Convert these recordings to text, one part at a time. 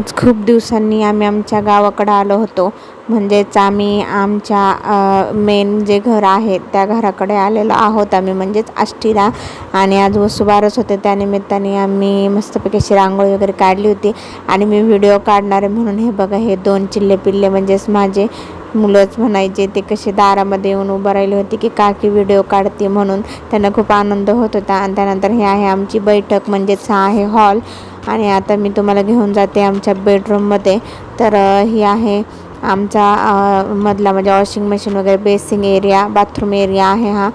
आज खूप दिवसांनी आम्ही आमच्या गावाकडं आलो होतो. म्हणजेच आम्ही आमच्या मेन जे घर आहे त्या घराकडे आलेलो आहोत आम्ही. म्हणजेच आष्टीला आणि आज वसुबारस होते. त्यानिमित्ताने आम्ही मस्तपैकी अशी रांगोळी वगैरे काढली होती. आणि मी व्हिडिओ काढणार आहे म्हणून. हे बघा हे दोन चिल्ले पिल्ले म्हणजेच माझे मुलंच म्हणायचे ते कसे दारामध्ये येऊन उभं राहिले होते की काकी व्हिडिओ काढते म्हणून. त्यांना खूप आनंद होत होता. आणि त्यानंतर हे आहे आमची बैठक. म्हणजेच हा आहे हॉल आणि आता मी तुम्हाला घेऊन जाते आमच्या बेडरूममध्ये तर ही आहे आमचा मधला म्हणजे वॉशिंग मशीन वगैरे बेसिंग एरिया बाथरूम एरिया आहे हा.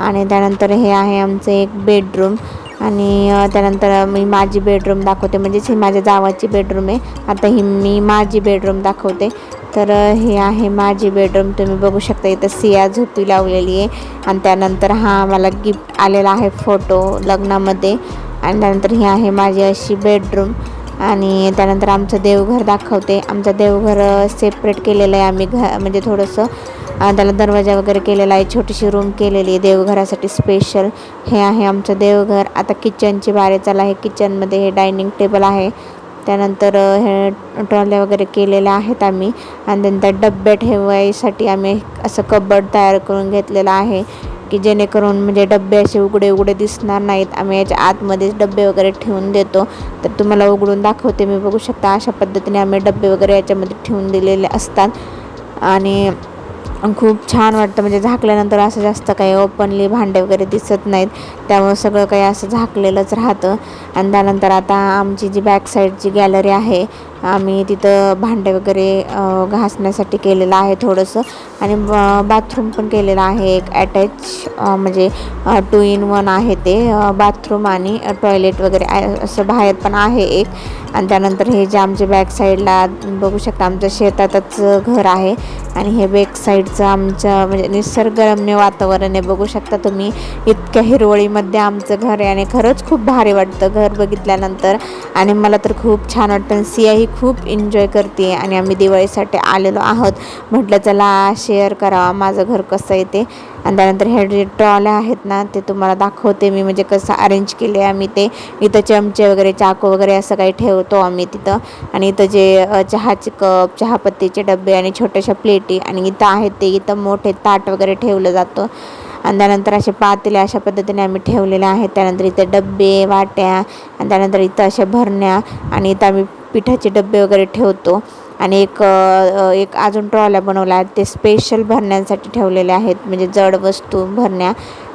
आणि त्यानंतर हे आहे आमचं एक बेडरूम आणि त्यानंतर मी माझी बेडरूम दाखवते. म्हणजेच ही माझ्या जावाची बेडरूम आहे. आता ही मी माझी बेडरूम दाखवते. तर हे आहे माझी बेडरूम तुम्ही बघू शकता इथं सिया झोपी लावलेली आहे. आणि त्यानंतर हा मला गिफ्ट आलेला आहे फोटो लग्नामध्ये. आणि त्यानंतर ही आहे माझी अशी बेडरूम आणि त्यानंतर आमचं देवघर दाखवते. आमचं देवघर सेपरेट केलेलं आहे आम्ही घ म्हणजे थोडंसं. त्याला दरवाजा वगैरे केलेला आहे. छोटीशी रूम केलेली आहे. देवघरासाठी स्पेशल हे आहे आमचं देवघर. आता किचनची बारे चालू आहे. किचनमध्ये हे डायनिंग टेबल आहे. त्यानंतर हे ट्रॉल्या वगैरे केलेल्या आहेत आम्ही. आणि त्यानंतर डब्बे ठेवायसाठी आम्ही असं कबड तयार करून घेतलेलं आहे. की जेणेकरून म्हणजे डबे असे उघडे उघडे दिसणार नाहीत. आम्ही याच्या आतमध्येच डबे वगैरे ठेवून देतो. तर तुम्हाला उघडून दाखवते. मी बघू शकता अशा पद्धतीने आम्ही डबे वगैरे याच्यामध्ये ठेवून दिलेले असतात. आणि खूप छान वाटतं. म्हणजे झाकल्यानंतर असं जास्त काही ओपनली भांडे वगैरे दिसत नाहीत. त्यामुळे सगळं काही असं झाकलेलंच राहतं. आणि त्यानंतर आता आमची जी बॅक साईडची गॅलरी आहे आम्ही तिथं भांडे वगैरे घासण्यासाठी केलेलं आहे थोडंसं. आणि बाथरूम पण केलेलं आहे एक अटॅच म्हणजे टू इन वन आहे ते बाथरूम आणि टॉयलेट वगैरे असं बाहेर पण आहे एक. आणि त्यानंतर हे जे आमचे बॅक साईडला बघू शकता आमचं शेतातच घर आहे. आणि हे बॅक साईडचं आमचं म्हणजे निसर्गरम्य वातावरण आहे. बघू शकता तुम्ही इतक्या हिरवळीमध्ये आमचं घर आहे. आणि खरंच खूप भारी वाटतं घर बघितल्यानंतर. आणि मला तर खूप छान वाटतं. सिया ही खूप एन्जॉय करते आणि आम्ही दिवाळीसाठी आलेलो आहोत. म्हटलं चला शेअर करावा माझं घर कसं आहे ते. आणि त्यानंतर हे जे ट्रॉल्या आहेत ना ते तुम्हाला दाखवते मी म्हणजे कसं अरेंज केले आम्ही ते. इथं चमचे वगैरे चाकू वगैरे असं काही ठेवतो आम्ही तिथं. आणि इथं जे चहाचे कप चहापत्तीचे डबे आणि छोट्याशा प्लेटी आणि इथं आहेत ते इथं मोठे ताट वगैरे ठेवलं जातं. आणि त्यानंतर असे पातेले अशा पद्धतीने आम्ही ठेवलेले आहेत. त्यानंतर इथे डबे वाट्या आणि त्यानंतर इथं अशा भरण्या आणि इथं आम्ही पिठाचे डबे वगैरे ठेवतो. आणि एक एक अजून ट्रॉल्या बनवला आहे. ते स्पेशल भरण्यांसाठी ठेवलेले आहेत. म्हणजे जड वस्तू भरण्या.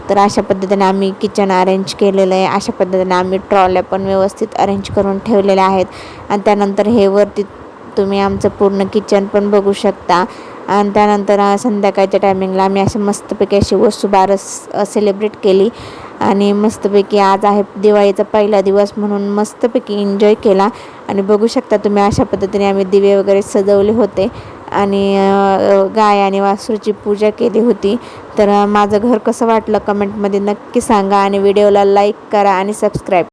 तर अशा पद्धतीने आम्ही किचन अरेंज केलेलं आहे. अशा पद्धतीने आम्ही ट्रॉल्या पण व्यवस्थित अरेंज करून ठेवलेल्या आहेत. आणि त्यानंतर हे वरती तुम्ही आमचं पूर्ण किचन पण बघू शकता. आणि त्यानंतर संध्याकाळच्या टायमिंगला आम्ही अशी मस्तपैकी अशी वसुबारस सेलिब्रेट केली. आणि मस्तपैकी आज आहे दिवाळीचा पहिला दिवस म्हणून मस्तपैकी एन्जॉय केला. आणि बघू शकता तुम्ही अशा पद्धतीने आम्ही दिवे वगैरे सजवले होते. आणि गाय आणि वासरूची पूजा केली होती. तर माझं घर कसं वाटलं कमेंटमध्ये नक्की सांगा आणि व्हिडिओला लाईक करा आणि सबस्क्राईब